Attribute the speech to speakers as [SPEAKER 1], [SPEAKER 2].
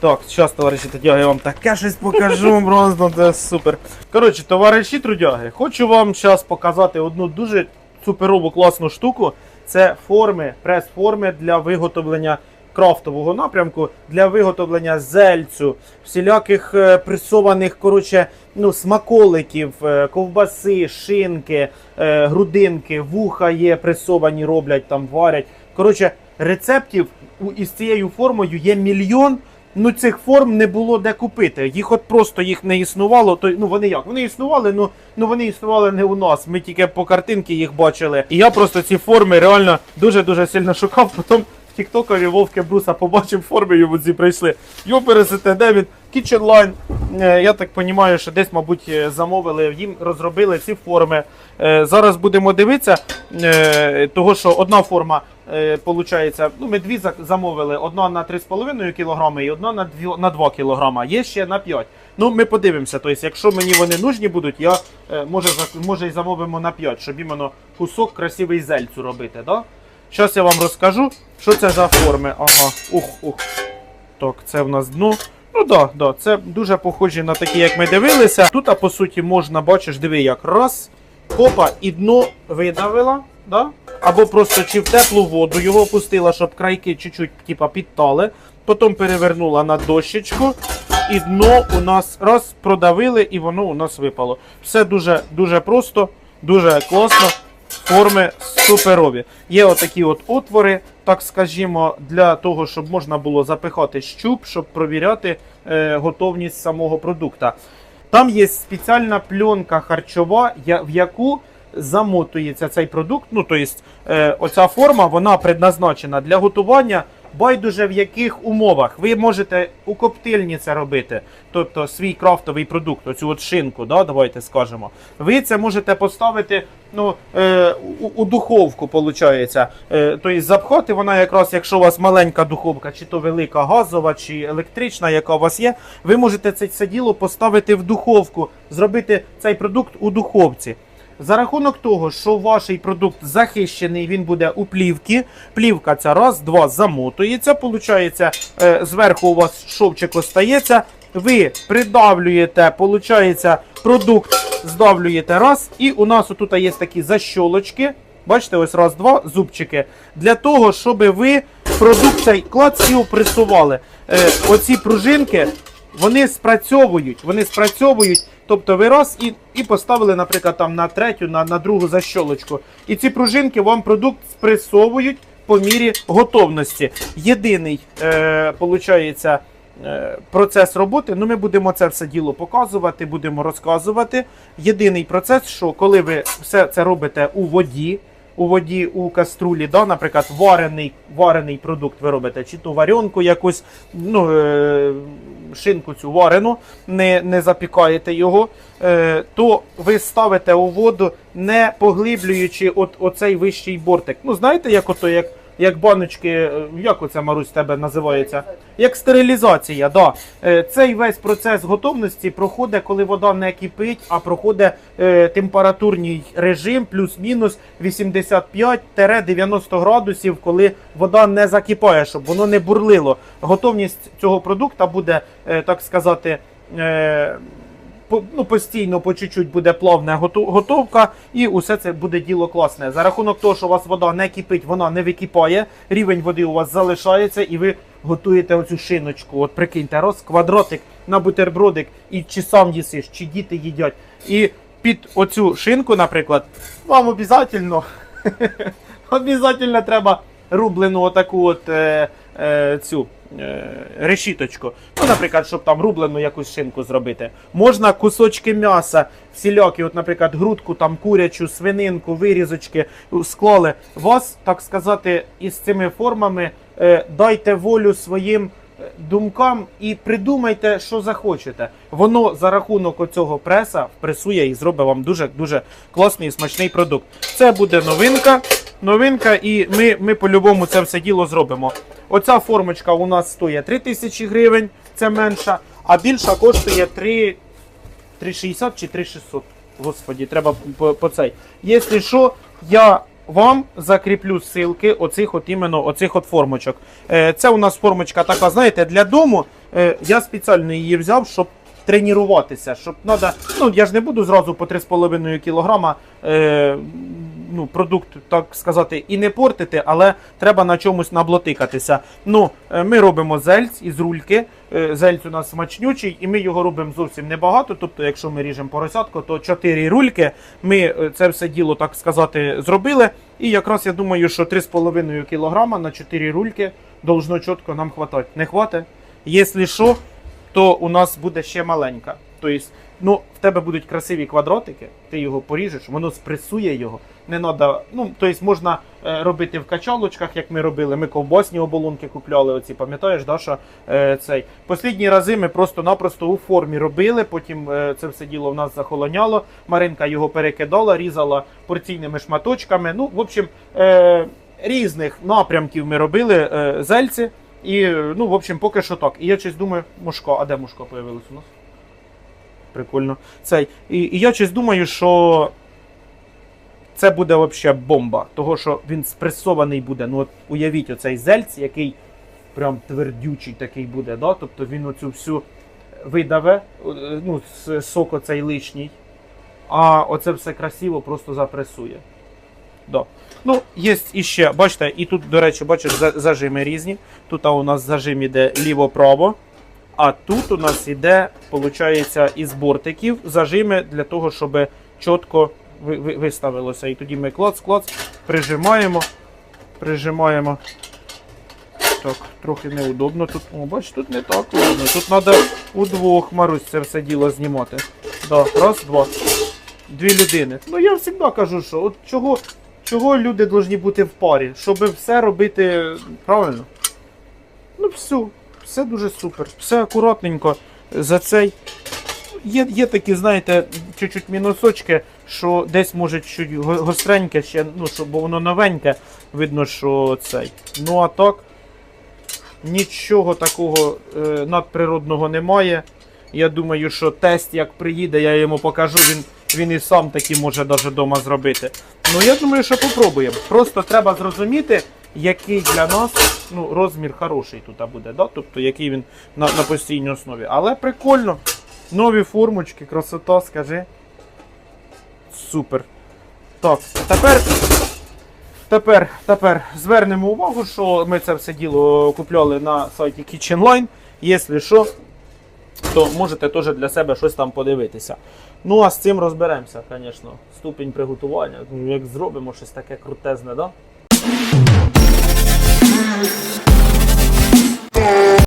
[SPEAKER 1] Так, зараз, товариші трудяги, я вам таке щось покажу, просто це супер. Коротше, товариші трудяги, хочу вам зараз показати одну дуже суперову класну штуку. Це форми, прес-форми для виготовлення крафтового напрямку, для виготовлення зельцю, всіляких е, пресованих, коротше, ну, смаколиків, е, ковбаси, шинки, е, грудинки, вуха є пресовані, роблять там, варять. Коротше, рецептів із цією формою є мільйон. Ну, цих форм не було де купити. Їх от просто їх не існувало. То ну вони як? Вони існували, ну, ну вони існували не у нас. Ми тільки по картинки їх бачили. І я просто ці форми реально дуже дуже сильно шукав. Потім в Тіктокові Вовки Бруса побачив форми, йому ці прийшли. Його пересете, де він? Kitchen Line. Е, Я так розумію, що десь, мабуть, е, замовили, їм розробили ці форми. Е, Зараз будемо дивитися, того що одна форма, получається, ну ми дві замовили, одна на 3,5 кг і одна на 2, на 2 кг. Є ще на 5. Ну, ми подивимося. Тобто, якщо мені вони нужні будуть, я е, може, може і замовимо на 5, щоб іменно кусок красивий зельцю робити. Да? Зараз я вам розкажу, що це за форми. Ага, ух, ух. Так, це в нас дно. Ну да, да, це дуже похожі на такі, як ми дивилися. Тут, по суті, можна, бачиш, диви, як раз, хопа, і дно видавила, да? або просто чи в теплу воду його опустила, щоб крайки чуть-чуть типа, підтали. Потім перевернула на дощечку, і дно у нас раз продавили, і воно у нас випало. Все дуже, дуже просто, дуже класно. Форми суперові. Є отакі от отвори, так скажімо, для того, щоб можна було запихати щуп, щоб провіряти е, готовність самого продукта. Там є спеціальна пленка харчова, в яку замотується цей продукт. Ну, тобто, оця форма вона предназначена для готування. Байдуже в яких умовах ви можете у коптильні це робити, тобто свій крафтовий продукт, оцю от шинку, да, давайте скажемо. Ви це можете поставити ну, е, у, у духовку, виходить. Е, тобто запхати вона якраз, якщо у вас маленька духовка, чи то велика газова, чи електрична, яка у вас є, ви можете це, це діло поставити в духовку, зробити цей продукт у духовці. За рахунок того, що ваш продукт захищений, він буде у плівці. Плівка ця раз, два замотується. Получається, е, зверху у вас шовчик остається. Ви придавлюєте, получається, продукт здавлюєте раз. І у нас тут є такі защолочки. Бачите, ось раз, два зубчики. Для того, щоб ви продукт цей клац і опресували. Е, оці пружинки вони спрацьовують, вони спрацьовують. Тобто ви раз і, і поставили, наприклад, там на третю, на, на другу защолочку. І ці пружинки вам продукт спресовують по мірі готовності. Єдиний, е, получається, е, процес роботи. Ну, ми будемо це все діло показувати, будемо розказувати. Єдиний процес, що коли ви все це робите у воді, у воді у каструлі, да, наприклад, варений, варений продукт ви робите, чи то варенку якусь, ну, е, шинку цю варену, не, не запікаєте його, е, то ви ставите у воду, не поглиблюючи от, оцей вищий бортик. Ну, знаєте, як ото, як, як баночки, е, як оце, Марусь, тебе називається? Як стерилізація, да. Е, Цей весь процес готовності проходить, коли вода не кипить, а проходить е, температурний режим плюс-мінус 85-90 градусів, коли вода не закипає, щоб воно не бурлило. Готовність цього продукту буде, так сказати, ну, постійно по чуть-чуть буде плавна готовка, і усе це буде діло класне. За рахунок того, що у вас вода не кипить, вона не википає, рівень води у вас залишається, і ви готуєте оцю шиночку. От прикиньте, роз квадратик на бутербродик, і чи сам їсиш, чи діти їдять. І під оцю шинку, наприклад, вам обов'язково, обов'язково треба рублену отаку от е, е, цю е, решіточку. Ну, наприклад, щоб там рублену якусь шинку зробити. Можна кусочки м'яса, всілякі, от, наприклад, грудку, там курячу, свининку, вирізочки склали. Вас, так сказати, із цими формами е, дайте волю своїм е, думкам і придумайте, що захочете. Воно за рахунок оцього преса впресує і зробить вам дуже дуже класний і смачний продукт. Це буде новинка. Новинка, і ми, ми по-любому це все діло зробимо. Оця формочка у нас стоїть 3000 гривень, це менша, а більша коштує 3, 3,60 чи 3,600. Господі, треба по, по цей. Якщо що, я вам закріплю ссылки оцих от іменно оцих от формочок. Е, це у нас формочка така, знаєте, для дому. Е, я спеціально її взяв, щоб тренуватися, щоб надо, ну я ж не буду зразу по 3,5 кг ну, продукт, так сказати, і не портити, але треба на чомусь наблотикатися. Ну, е, ми робимо зельць із рульки. Е, Зельць у нас смачнючий, і ми його робимо зовсім небагато. Тобто, якщо ми ріжемо поросятку, то 4 рульки. Ми е, це все діло, так сказати, зробили. І якраз я думаю, що 3,5 кг на 4 рульки должно чітко нам хватати. Не хватить? Якщо що, то у нас буде ще маленька. Тобто, ну, в тебе будуть красиві квадратики, ти його поріжеш, воно спресує його. Не надо, ну, тобто можна е, робити в качалочках, як ми робили. Ми ковбасні оболонки купляли, оці, пам'ятаєш, да, що е, цей. Послідні рази ми просто-напросто у формі робили, потім е, це все діло в нас захолоняло. Маринка його перекидала, різала порційними шматочками. Ну, в общем, е, різних напрямків ми робили е, зельці. І, ну, в общем, поки що так. І я щось думаю, мушко, а де мушко появилось у нас? Прикольно. Цей. І, і я щось думаю, що це буде взагалі бомба. Того, що він спресований буде. Ну, от уявіть оцей зельць, який прям твердючий такий буде. Да? Тобто він оцю всю видаве, е, ну, сок оцей лишній. А оце все красиво просто запресує. Да. Ну, є іще, бачите, і тут, до речі, бачиш, зажими різні. Тут у нас зажим іде ліво-право. А тут у нас іде, виходить, із бортиків зажими для того, щоб чітко виставилося. І тоді ми клац-клац, прижимаємо, прижимаємо. Так, трохи неудобно тут. О, бач, тут не так удобно. Тут треба удвох, Марусь, це все діло знімати. Да, раз, два. Дві людини. Ну я завжди кажу, що от чого, чого люди повинні бути в парі, щоб все робити правильно. Ну, все, все дуже супер, все акуратненько. За цей. Є, є такі, знаєте, чуть-чуть мінусочки, що десь може чуть гостреньке ще, ну, щоб бо воно новеньке, видно, що цей. Ну а так, нічого такого е, надприродного немає. Я думаю, що тест, як приїде, я йому покажу, він, він і сам таки може навіть вдома зробити. Ну я думаю, що попробуємо. Просто треба зрозуміти, який для нас ну, розмір хороший тут буде, да? тобто який він на, на постійній основі. Але прикольно. Нові формочки, красота, скажи. Супер. Так, тепер. Тепер, тепер звернемо увагу, що ми це все діло купляли на сайті Kitchen Line. Якщо що, то можете теж для себе щось там подивитися. Ну а з цим розберемося, звісно. Ступінь приготування. Ну, Як зробимо щось таке крутезне, да?